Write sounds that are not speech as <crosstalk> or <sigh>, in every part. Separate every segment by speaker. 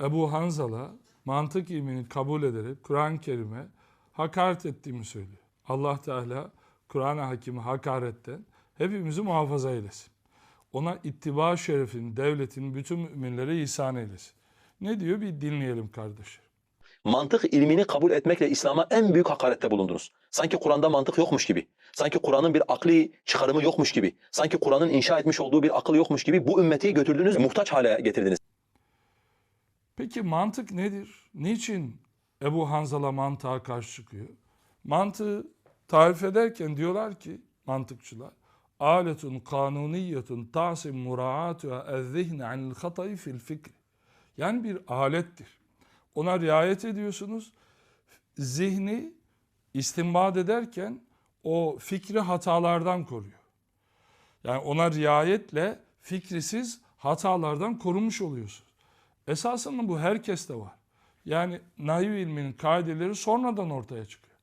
Speaker 1: Ebu Hanzala mantık ilmini kabul ederek Kur'an-ı Kerim'e hakaret ettiğimi söylüyor. Allah Teala Kur'an-ı Hakim'i hakaretten hepimizi muhafaza eylesin. Ona ittiba şerefini, devletini bütün müminlere ihsan eylesin. Ne diyor bir dinleyelim kardeşler.
Speaker 2: mantık ilmini kabul etmekle İslam'a en büyük hakarette bulundunuz. Sanki Kur'an'da mantık yokmuş gibi. Sanki Kur'an'ın bir akli çıkarımı yokmuş gibi. Sanki Kur'an'ın inşa etmiş olduğu bir akıl yokmuş gibi bu ümmeti götürdünüz, muhtaç hale getirdiniz.
Speaker 1: Peki mantık nedir? Niçin Ebu Hanzala mantığa karşı çıkıyor? Mantığı tarif ederken diyorlar ki mantıkçılar aletun kanuniyetun tasim muraatuha ez-zihni anil hatayı fil fikri. Yani bir alettir. Ona riayet ediyorsunuz. Zihni istinbat ederken o fikri hatalardan koruyor. Yani ona riayetle fikrisiz hatalardan korunmuş oluyorsunuz. Esasında bu herkeste var. Yani nahiv ilminin kaideleri sonradan ortaya çıkıyor.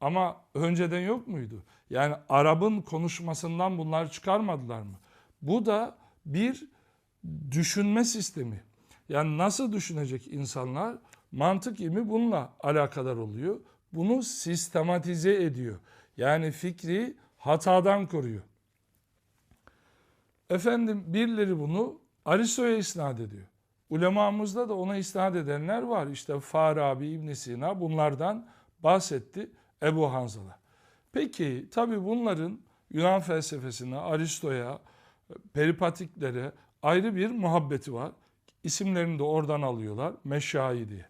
Speaker 1: Ama önceden yok muydu? Yani Arap'ın konuşmasından bunlar çıkarmadılar mı? Bu da bir düşünme sistemi. Yani nasıl düşünecek insanlar? Mantık ilmi bununla alakadar oluyor. Bunu sistematize ediyor. Yani fikri hatadan koruyor. Efendim birileri bunu Aristo'ya isnat ediyor. Ulemamızda da ona isnat edenler var. İşte Farabi, İbn Sina bunlardan bahsetti Ebu Hanzala. Peki tabi bunların Yunan felsefesine, Aristo'ya, peripatiklere ayrı bir muhabbeti var. İsimlerini de oradan alıyorlar. Meşai diye.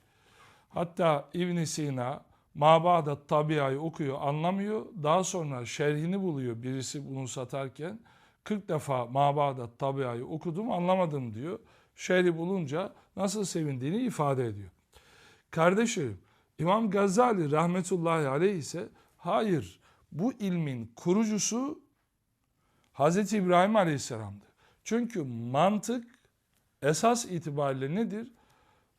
Speaker 1: Hatta İbn Sina Mabada Tabia'yı okuyor, anlamıyor. Daha sonra şerhini buluyor birisi bunu satarken. 40 defa Mabada Tabia'yı okudum, anlamadım diyor. Şerhi bulunca nasıl sevindiğini ifade ediyor. Kardeşim, İmam Gazali rahmetullahi aleyh ise hayır bu ilmin kurucusu Hazreti İbrahim aleyhisselam'dır. Çünkü mantık esas itibariyle nedir?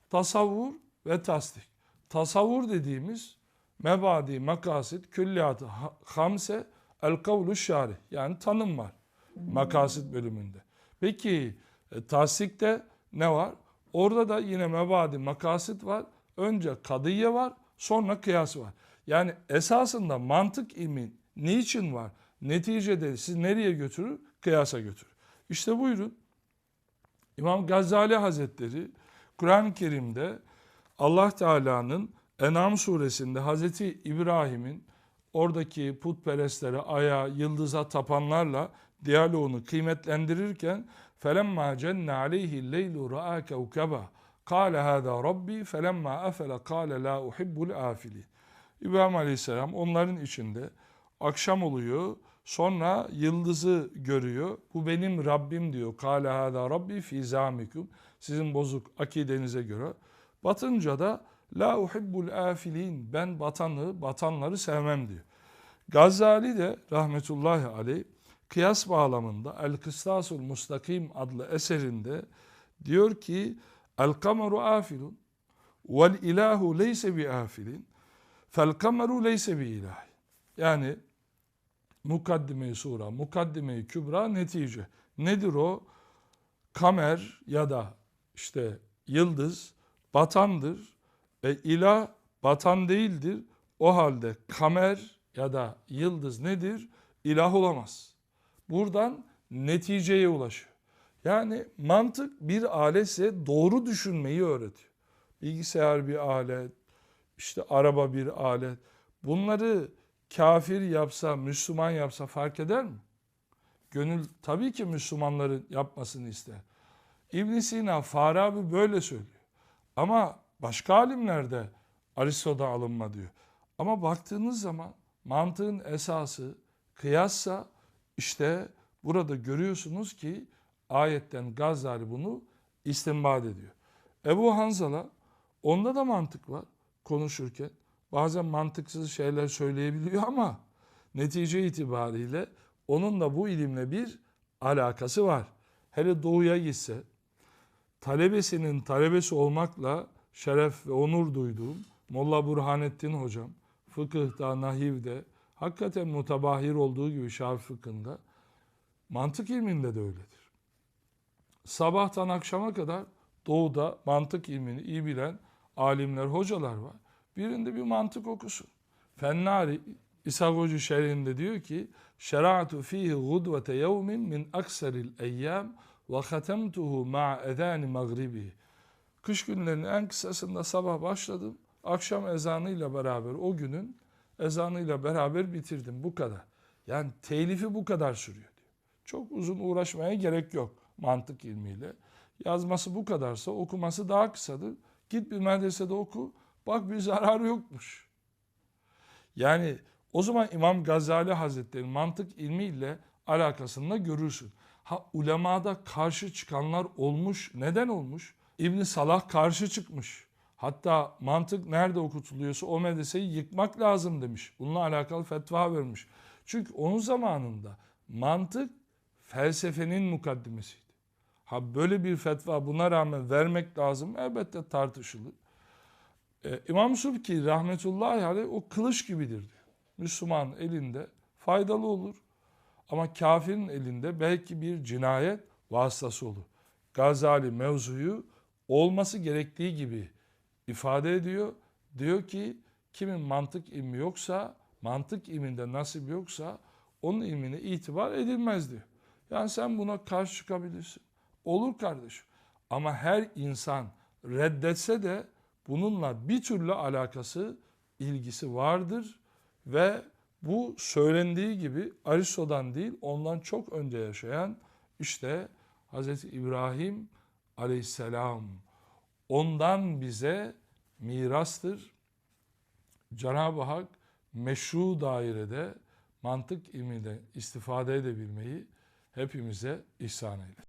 Speaker 1: Tasavvur ve tasdik. Tasavvur dediğimiz mebadi, makasit, külliyatı, hamse, el kavlu şarih. Yani tanım var makasit bölümünde. Peki e, tasdikte ne var? Orada da yine mebadi, makasit var. Önce kadiye var, sonra kıyas var. Yani esasında mantık ilmi niçin var? Neticede siz nereye götürür? Kıyasa götürür. İşte buyurun. İmam Gazali Hazretleri Kur'an-ı Kerim'de Allah Teala'nın En'am suresinde Hazreti İbrahim'in oradaki putperestlere, aya, yıldıza tapanlarla diyaloğunu kıymetlendirirken فَلَمَّا جَنَّ عَلَيْهِ اللَّيْلُ رَآ كَوْكَبًا قَالَ هَذَا رَبِّي فَلَمَّا أَفَلَ قَالَ لَا أُحِبُّ الْآفِلِينَ İbrahim Aleyhisselam onların içinde akşam oluyor. Sonra yıldızı görüyor. Bu benim Rabbim diyor. Kale hada Rabbi fi zamikum. Sizin bozuk akidenize göre. Batınca da la uhibbul afilin. Ben batanı, batanları sevmem diyor. Gazali de rahmetullahi aleyh kıyas bağlamında El Kıstasul Mustakim adlı eserinde diyor ki El kameru afilun vel ilahu leyse bi afilin fel kameru leyse bi ilahi. Yani mukaddime-i sura, mukaddime-i kübra netice. Nedir o? Kamer ya da işte yıldız batandır. E ilah batan değildir. O halde kamer ya da yıldız nedir? İlah olamaz. Buradan neticeye ulaşıyor. Yani mantık bir aletse doğru düşünmeyi öğretiyor. Bilgisayar bir alet, işte araba bir alet. Bunları kafir yapsa, Müslüman yapsa fark eder mi? Gönül tabii ki Müslümanların yapmasını ister. İbn Sina, Farabi böyle söylüyor. Ama başka alimler de Aristo'da alınma diyor. Ama baktığınız zaman mantığın esası kıyassa işte burada görüyorsunuz ki ayetten Gazali bunu istinbat ediyor. Ebu Hanzala onda da mantık var konuşurken. Bazen mantıksız şeyler söyleyebiliyor <laughs> ama netice itibariyle onun da bu ilimle bir alakası var. Hele doğuya gitse talebesinin talebesi olmakla şeref ve onur duyduğum Molla Burhanettin hocam fıkıhta, nahivde hakikaten mutabahir olduğu gibi şafi fıkhında mantık ilminde de öyledir. Sabahtan akşama kadar doğuda mantık ilmini iyi bilen alimler, hocalar var. Birinde bir mantık okusun. Fennari İsa Hoca şerhinde diyor ki şera'tu fihi gudvete yevmin min akseril eyyam ve hatemtuhu ma'a ezani magribi. Kış günlerinin en kısasında sabah başladım. Akşam ezanıyla beraber o günün ezanıyla beraber bitirdim. Bu kadar. Yani telifi bu kadar sürüyor diyor. Çok uzun uğraşmaya gerek yok mantık ilmiyle. Yazması bu kadarsa okuması daha kısadır. Git bir medresede oku. Bak bir zararı yokmuş. Yani o zaman İmam Gazali Hazretleri mantık ilmiyle alakasını da görürsün. Ha ulemada karşı çıkanlar olmuş. Neden olmuş? İbn Salah karşı çıkmış. Hatta mantık nerede okutuluyorsa o medreseyi yıkmak lazım demiş. Bununla alakalı fetva vermiş. Çünkü onun zamanında mantık felsefenin mukaddimesiydi. Ha böyle bir fetva buna rağmen vermek lazım elbette tartışılır. Ee, İmam Subki rahmetullahi aleyh o kılıç gibidir diyor. Müslüman elinde faydalı olur. Ama kafirin elinde belki bir cinayet vasıtası olur. Gazali mevzuyu olması gerektiği gibi ifade ediyor. Diyor ki kimin mantık ilmi yoksa, mantık ilminde nasip yoksa onun ilmine itibar edilmez diyor. Yani sen buna karşı çıkabilirsin. Olur kardeşim. Ama her insan reddetse de bununla bir türlü alakası, ilgisi vardır ve bu söylendiği gibi Aristo'dan değil ondan çok önce yaşayan işte Hz. İbrahim aleyhisselam ondan bize mirastır. Cenab-ı Hak meşru dairede mantık ilmiyle istifade edebilmeyi hepimize ihsan eylesin.